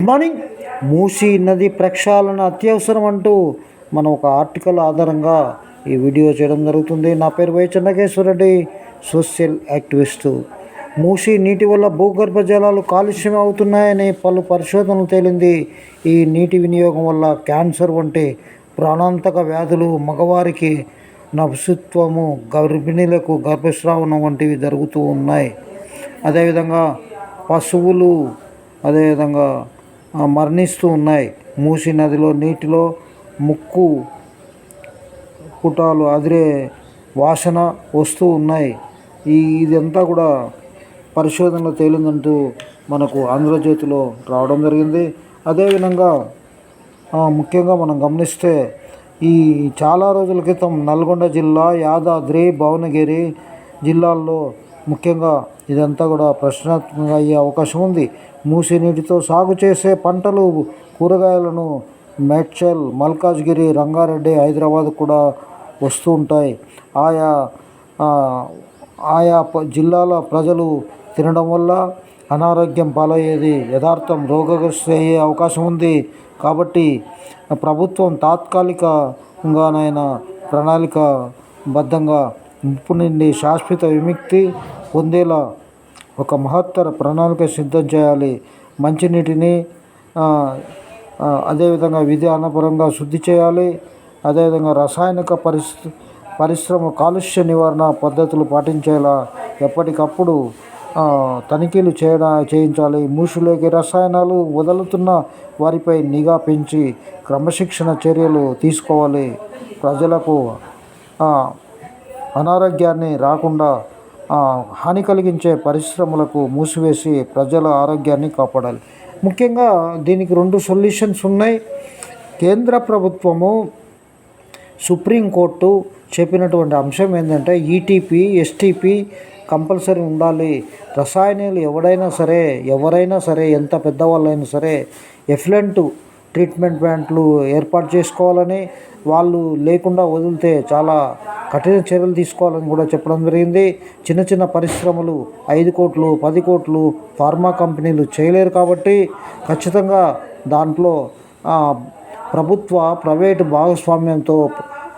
Good morning Musi నది ప్రక్షాళన అత్యవసరం అంటూ మనం ఒక ఆర్టికల్ ఆధారంగా ఈ వీడియో చేయడం జరుగుతుంది. నా పేరు Y Chennakeshwarreddy social activist. Musi నీటి వల్ల భూగర్భ జలాలు కాలుష్యం అవుతున్నాయని పలు పరిశోధనలు తేలింది. ఈ నీటి వినియోగం వల్ల క్యాన్సర్ వంటి ప్రాణాంతక వ్యాధులు మగవారికి నపుసత్వము గర్భిణీలకు గర్భస్రావణం వంటివి జరుగుతూ ఉన్నాయి. అదేవిధంగా పశువులు అదేవిధంగా మరణిస్తూ ఉన్నాయి. మూసి నదిలో నీటిలో ముక్కు పుటాలు అదిరే వాసన వస్తూ ఉన్నాయి. ఈ ఇదంతా కూడా పరిశోధనలో తేలిందంటూ మనకు ఆంధ్రజ్యోతిలో రావడం జరిగింది. అదేవిధంగా ముఖ్యంగా మనం గమనిస్తే ఈ చాలా రోజుల క్రితం నల్గొండ జిల్లా యాదాద్రి భువనగిరి జిల్లాల్లో ముఖ్యంగా ఇదంతా కూడా ప్రశ్నాత్మకంగా అయ్యే అవకాశం ఉంది. మూసి నీటితో సాగు చేసే పంటలు కూరగాయలను మేడ్చల్ మల్కాజ్గిరి రంగారెడ్డి హైదరాబాద్ కూడా వస్తూ ఉంటాయి. ఆయా ఆయా ప- జిల్లాల ప్రజలు తినడం వల్ల అనారోగ్యం పాలయ్యేది యథార్థం రోగగ్రస్తి అయ్యే అవకాశం ఉంది. కాబట్టి ప్రభుత్వం తాత్కాలికంగానైనా ప్రణాళికబద్ధంగా ముప్పు నుండి శాశ్వత విముక్తి పొందేలా ఒక మహత్తర ప్రణాళిక సిద్ధం చేయాలి. మంచినీటిని అదేవిధంగా విధానపరంగా శుద్ధి చేయాలి. అదేవిధంగా రసాయనిక పరిస్థితి పరిశ్రమ కాలుష్య నివారణ పద్ధతులు పాటించేలా ఎప్పటికప్పుడు తనిఖీలు చేయడా చేయించాలి. మూసులోకి రసాయనాలు వదులుతున్న వారిపై నిఘా పెంచి క్రమశిక్షణ చర్యలు తీసుకోవాలి. ప్రజలకు అనారోగ్యాన్ని రాకుండా హాని కలిగించే పరిశ్రమలకు మూసివేసి ప్రజల ఆరోగ్యాన్ని కాపాడాలి. ముఖ్యంగా దీనికి రెండు సొల్యూషన్స్ ఉన్నాయి. కేంద్ర ప్రభుత్వము సుప్రీంకోర్టు చెప్పినటువంటి అంశం ఏంటంటే ఈటీపీ ఎస్టీపీ కంపల్సరీ ఉండాలి. రసాయనాలు ఎవడైనా సరే ఎవరైనా సరే ఎంత పెద్దవాళ్ళైనా సరే ఎఫ్లెంట్ ట్రీట్మెంట్ ప్లాంట్లు ఏర్పాటు చేసుకోవాలని వాళ్ళు లేకుండా వదిలితే చాలా కఠిన చర్యలు తీసుకోవాలని కూడా చెప్పడం జరిగింది. చిన్న చిన్న పరిశ్రమలు ఐదు కోట్లు పది కోట్లు ఫార్మా కంపెనీలు చేయలేరు కాబట్టి ఖచ్చితంగా దాంట్లో ప్రభుత్వ ప్రైవేటు భాగస్వామ్యంతో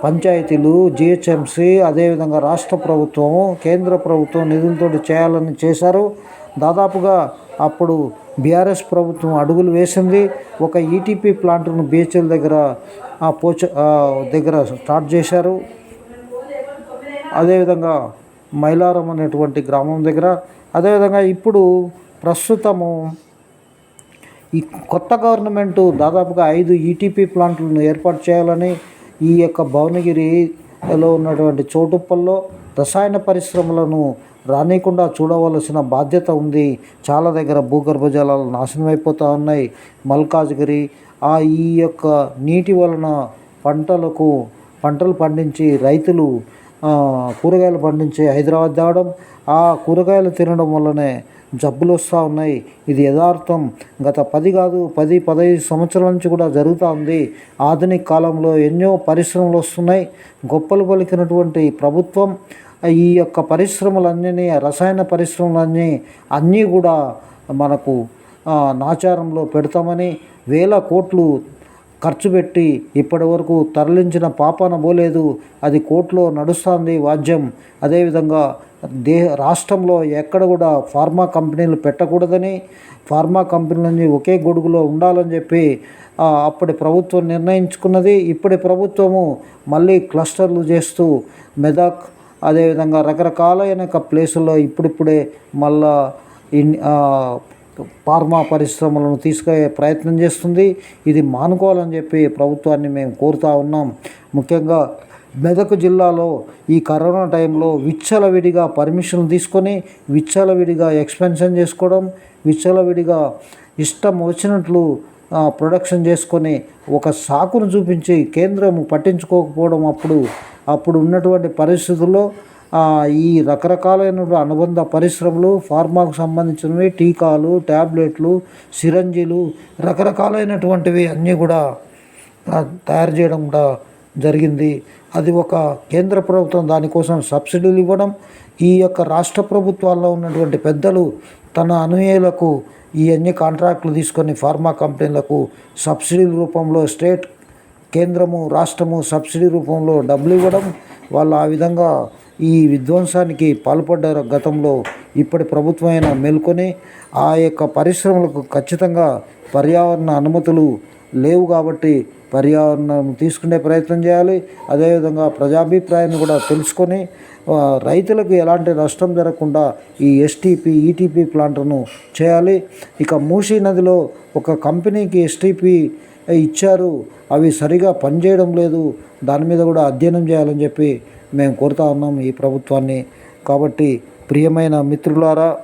పంచాయతీలు జిహెచ్ఎంసీ అదేవిధంగా రాష్ట్ర ప్రభుత్వం కేంద్ర ప్రభుత్వం నిధులతోటి చేయాలని చేశారు. దాదాపుగా అప్పుడు బీఆర్ఎస్ ప్రభుత్వం అడుగులు వేసింది. ఒక ఈటీపీ ప్లాంట్ను బీహెచ్ఎల్ దగ్గర ఆ పోచ దగ్గర స్టార్ట్ చేశారు. అదేవిధంగా మైలారం అనేటువంటి గ్రామం దగ్గర. అదేవిధంగా ఇప్పుడు ప్రస్తుతము ఈ కొత్త గవర్నమెంట్ దాదాపుగా ఐదు ఈటీపీ ప్లాంట్లను ఏర్పాటు చేయాలని ఈ యొక్క భువనగిరిలో ఉన్నటువంటి చోటుప్పల్లో రసాయన పరిశ్రమలను రానికుండా చూడవలసిన బాధ్యత ఉంది. చాలా దగ్గర భూగర్భ జలాలు నాశనం అయిపోతూ ఉన్నాయి. మల్కాజ్గిరి ఆ ఈ యొక్క నీటి వలన పంటలకు పంటలు పండించి రైతులు కూరగాయలు పండించి హైదరాబాద్ తేవడం ఆ కూరగాయలు తినడం వల్లనే జబ్బులు వస్తూ ఉన్నాయి. ఇది యథార్థం గత పది కాదు పది పదహైదు సంవత్సరాల నుంచి కూడా జరుగుతూ ఉంది. ఆధునిక కాలంలో ఎన్నో పరిశ్రమలు వస్తున్నాయి. గొప్పలు పలికినటువంటి ప్రభుత్వం ఈ యొక్క పరిశ్రమలన్నీ రసాయన పరిశ్రమలన్నీ అన్నీ కూడా మనకు నాచారంలో పెడతామని వేల కోట్లు ఖర్చు పెట్టి ఇప్పటి వరకు తరలించిన పాపన పోలేదు అది కోర్టులో నడుస్తుంది వాద్యం. అదేవిధంగా దే రాష్ట్రంలో ఎక్కడ కూడా ఫార్మా కంపెనీలు పెట్టకూడదని ఫార్మా కంపెనీలన్నీ ఒకే గొడుగులో ఉండాలని చెప్పి అప్పటి ప్రభుత్వం నిర్ణయించుకున్నది. ఇప్పటి ప్రభుత్వము మళ్ళీ క్లస్టర్లు చేస్తూ మెదక్ అదేవిధంగా రకరకాలైన ప్లేసుల్లో ఇప్పుడిప్పుడే మళ్ళా ఇన్ ఫార్మా పరిశ్రమలను తీసుకునే ప్రయత్నం చేస్తుంది. ఇది మానుకోవాలని చెప్పి ప్రభుత్వాన్ని మేము కోరుతా ఉన్నాం. ముఖ్యంగా మెదక్ జిల్లాలో ఈ కరోనా టైంలో విచ్చలవిడిగా పర్మిషన్ తీసుకొని విచ్చలవిడిగా ఎక్స్పెన్షన్ చేసుకోవడం విచ్చలవిడిగా ఇష్టం వచ్చినట్లు ప్రొడక్షన్ చేసుకొని ఒక సాకును చూపించి కేంద్రం పట్టించుకోకపోవడం అప్పుడు అప్పుడు ఉన్నటువంటి పరిస్థితుల్లో ఈ రకరకాలైన అనుబంధ పరిశ్రమలు ఫార్మాకు సంబంధించినవి టీకాలు ట్యాబ్లెట్లు సిరంజీలు రకరకాలైనటువంటివి అన్నీ కూడా తయారు చేయడం కూడా జరిగింది. అది ఒక కేంద్ర ప్రభుత్వం దానికోసం సబ్సిడీలు ఇవ్వడం ఈ యొక్క రాష్ట్ర ప్రభుత్వాల్లో ఉన్నటువంటి పెద్దలు తన అనుయాయులకు ఈ అన్ని కాంట్రాక్టులు తీసుకొని ఫార్మా కంపెనీలకు సబ్సిడీ రూపంలో స్టేట్ కేంద్రము రాష్ట్రము సబ్సిడీ రూపంలో డబ్బులు ఇవ్వడం వాళ్ళు ఆ విధంగా ఈ విధ్వంసానికి పాల్పడ్డారు గతంలో ఇప్పటి ప్రభుత్వమైన మేల్కొని. ఆ యొక్క పరిశ్రమలకు ఖచ్చితంగా పర్యావరణ అనుమతులు లేవు కాబట్టి పర్యావరణం తీసుకునే ప్రయత్నం చేయాలి. అదేవిధంగా ప్రజాభిప్రాయాన్ని కూడా తెలుసుకొని రైతులకు ఎలాంటి నష్టం జరగకుండా ఈ ఎస్టీపీ ఈటీపీ ప్లాంట్ను చేయాలి. ఇక మూసీ నదిలో ఒక కంపెనీకి ఎస్టీపీ ఇచ్చారు. అవి సరిగా పనిచేయడం లేదు. దాని మీద కూడా అధ్యయనం చేయాలని చెప్పి మేము కోరుతా ఉన్నాం ఈ ప్రభుత్వాన్ని. కాబట్టి ప్రియమైన మిత్రులారా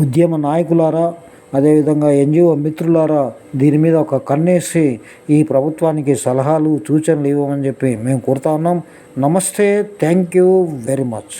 ఉద్యమ నాయకులారా అదేవిధంగా ఎన్జిఓ మిత్రులారా దీని మీద ఒక కన్నేసి ఈ ప్రభుత్వానికి సలహాలు సూచనలు ఇవ్వమని చెప్పి మేము కోరుతా ఉన్నాం. నమస్తే. Thank you very much.